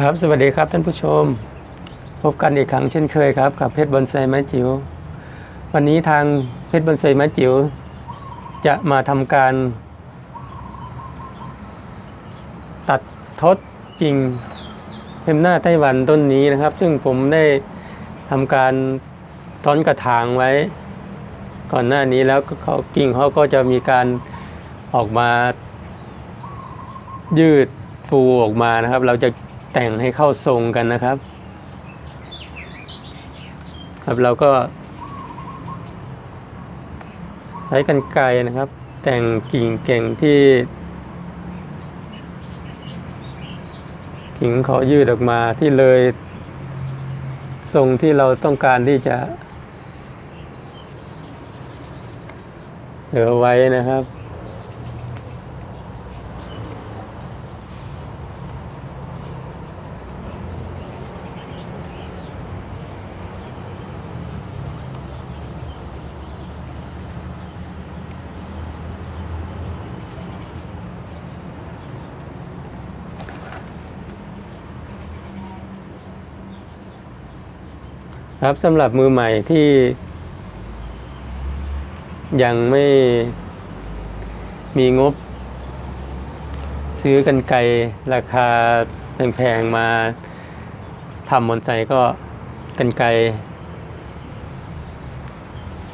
ครับสวัสดีครับท่านผู้ชม พบกันอีกครั้งเช่นเคยครับ กับเพชรบอนไซไม้จิ๋ววันนี้ทางเพชรบอนไซไม้จิ๋วจะมาทำการ ตัดทดจริงเต็มหน้าไต้หวันต้นนี้นะครับ ซึ่งผมได้ทำการต้อนกระถางไว้ ก่อนหน้านี้แล้วเขากิ่งเขาก็จะมีการออกมายืดฟูออกมานะครับ เราจะ แต่งให้เข้าทรงกันนะครับ ครับเราก็ ใช้กันไกรนะครับ แต่งกิ่งเก่งที่ กิ่งเขายืดออกมาที่เลยทรงที่เราต้องการที่จะเหลือไว้นะครับ ครับสำหรับมือใหม่ที่ ยังไม่มีงบ ซื้อกันไกรราคาแพงๆมาทำบอนไซก็กันไกร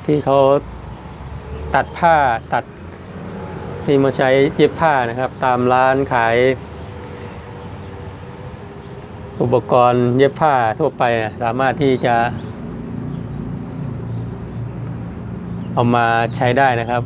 ที่เขาตัดผ้าตัดที่มาใช้เย็บผ้านะครับ ตามร้านขาย อุปกรณ์เย็บผ้าทั่วไปสามารถที่จะ เอามาใช้ได้นะครับ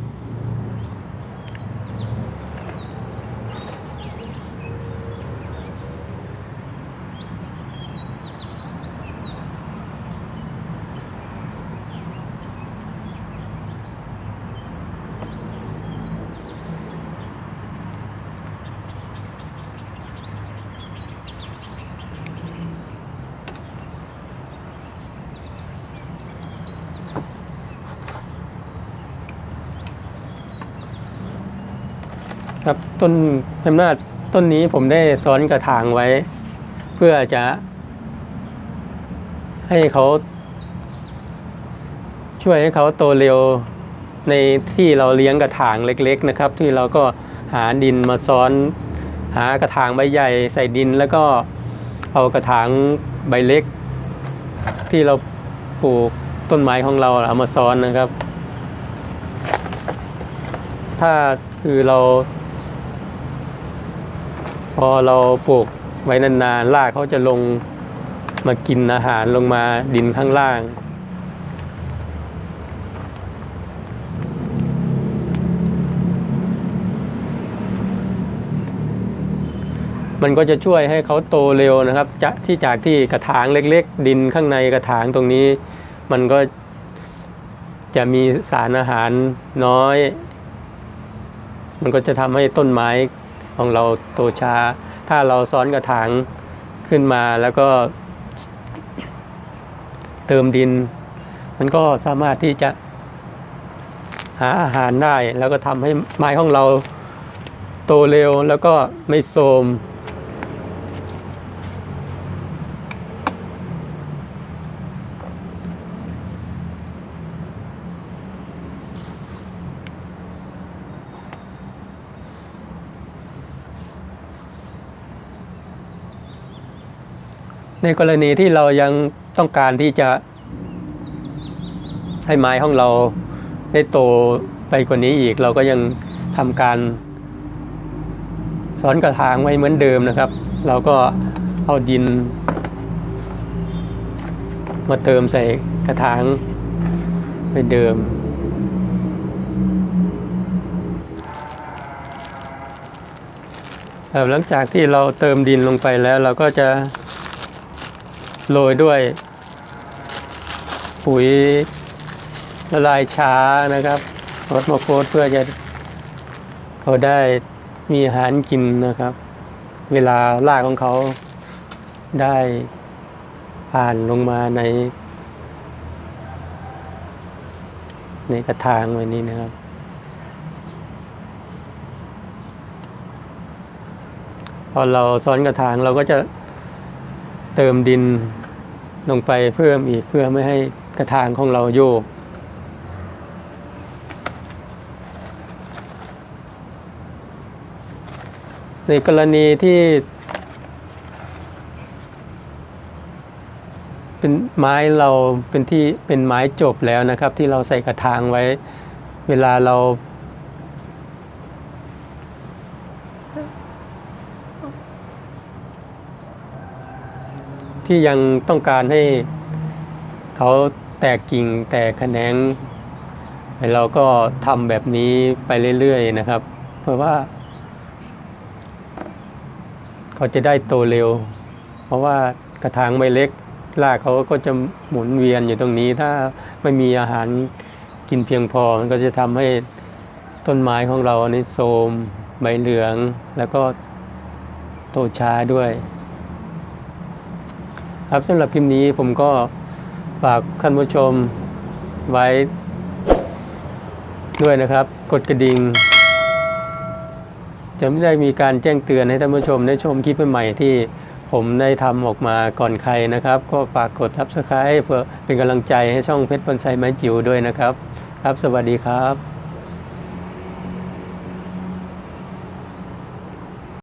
ครับต้นพมนาจต้นนี้ผมได้ซ้อนกระถางไว้ เพื่อจะ ให้เขาช่วยให้เขาโตเร็วในที่เราเลี้ยงกระถางเล็ก ๆนะครับ ที่เราก็หาดินมาซ้อน หากระถางใบใหญ่ใส่ดินแล้วก็เอากระถางใบเล็ก ที่เราปลูกต้นไม้ของเราเอามาซ้อนนะครับ ถ้าคือเรา อเราปลูกไว้นานๆรากเขาจะลงมากินอาหารลงมาดินข้างล่าง มันก็จะช่วยให้เขาโตเร็วนะครับจะที่จากที่กระถางเล็กๆ ดินข้างในกระถางตรงนี้ มันก็จะมีสารอาหารน้อย มันก็จะทำให้ต้นไม้ ของเราโตช้า ถ้าเราซ้อนกระถางขึ้นมาแล้วก็เติมดิน มันก็สามารถที่จะหาอาหารได้ แล้วก็ทำให้ไม้ของเราโตเร็วแล้วก็ไม่โทรม ในกรณีที่เรายังต้องการที่จะ ให้ไม้ของเราได้โตไปกว่านี้อีก เราก็ยังทำการสอนกระถางไว้เหมือนเดิมนะครับ เราก็เอาดิน มาเติมใส่กระถางเหมือนเดิมหลังจากที่เราเติมดินลงไปแล้วเราก็จะ โรยด้วย ปุ๋ยละลายช้านะครับรดมาโฟดเพื่อจะเขาได้มีอาหารกินนะครับ เวลารากของเขาได้ผ่านลงมาใน ในกระถางไว้นี้นะครับ พอเราซ้อนกระถางเราก็จะ เติมดินลงไปเพิ่มอีกเพื่อไม่ให้กระถางของเราโยก ในกรณีที่ เป็นไม้เราเป็นที่เป็นไม้จบแล้วนะครับ ที่เราใส่กระถางไว้ เวลาเรา ที่ยังต้องการให้เขาแตกกิ่งแตกแขนงเราก็ทำแบบนี้ไปเรื่อยๆนะครับ เพราะว่า เขาจะได้โตเร็ว เพราะว่ากระถางใบเล็กรากเขาก็จะหมุนเวียนอยู่ตรงนี้ ถ้าไม่มีอาหารกินเพียงพอ มันก็จะทำให้ต้นไม้ของเราในโทรมใบเหลือง แล้วก็โตช้าด้วย ครับสำหรับคลิปนี้ผมก็ฝากท่านผู้ชมไว้ด้วยนะครับ กดกระดิ่งจะไม่ได้มีการแจ้งเตือนให้ท่านผู้ชมได้ชมคลิปใหม่ที่ผมได้ทำออกมาก่อนใครนะครับ ก็ฝากกด subscribe เพื่อเป็นกำลังใจให้ช่องเพชรบอนไซไม้จิ๋วด้วยนะครับ ครับ สวัสดีครับ